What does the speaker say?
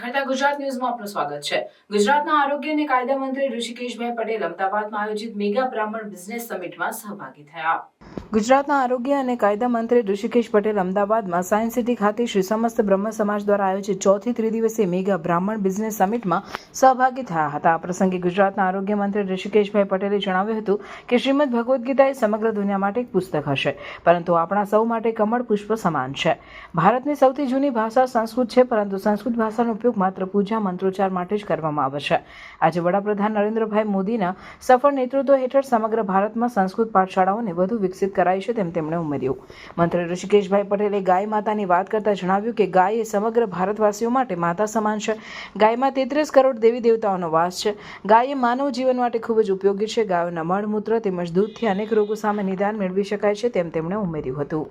નમસ્કાર ગુજરાત ન્યૂઝમાં આપનું સ્વાગત છે. ગુજરાતના આરોગ્ય અને કાયદા મંત્રી ઋષિકેશભાઈ પટેલ અમદાવાદમાં આયોજિત મેગા બ્રાહ્મણ બિઝનેસ સમિટમાં સહભાગી થયા. ગુજરાતના આરોગ્ય અને કાયદા મંત્રી ઋષિકેશ પટેલ અમદાવાદમાં સાયન્સ સિટી ખાતે શ્રી સમસ્ત બ્રહ્મ સમાજ દ્વારા આયોજિત ચોથી ત્રિદિવસીય મેગા બ્રાહ્મણ બિઝનેસ સમિટમાં સહભાગી થયા હતા. આ પ્રસંગે ગુજરાતના આરોગ્ય મંત્રી ઋષિકેશભાઈ પટેલે જણાવ્યું હતું કે શ્રીમદ ભગવદ્ ગીતા એ સમગ્ર દુનિયા માટે એક પુસ્તક હશે, પરંતુ આપણા સૌ માટે કમળ પુષ્પ સમાન છે. ભારતની સૌથી જૂની ભાષા સંસ્કૃત છે, પરંતુ સંસ્કૃત ભાષાનો ઉપયોગ માત્ર પૂજા મંત્રોચ્ચાર માટે જ કરવામાં આવે છે. આજે વડાપ્રધાન નરેન્દ્રભાઈ મોદીના સફળ નેતૃત્વ હેઠળ સમગ્ર ભારતમાં સંસ્કૃત પાઠશાળાઓને વધુ વિકસિત કરાઈ છે તેમ તેમણે ઉમેર્યું. મંત્રી ઋષિકેશભાઈ પટેલે ગાય માતાની વાત કરતા જણાવ્યું કે ગાય એ સમગ્ર ભારતવાસીઓ માટે માતા સમાન છે. ગાયમાં તેત્રીસ કરોડ દેવી દેવતાઓનો વાસ છે. ગાય એ માનવ જીવન માટે ખૂબ જ ઉપયોગી છે. ગાયોના મળમૂત્ર તેમજ દૂધથી અનેક રોગો સામે નિદાન મેળવી શકાય છે તેમ તેમણે ઉમેર્યું હતું.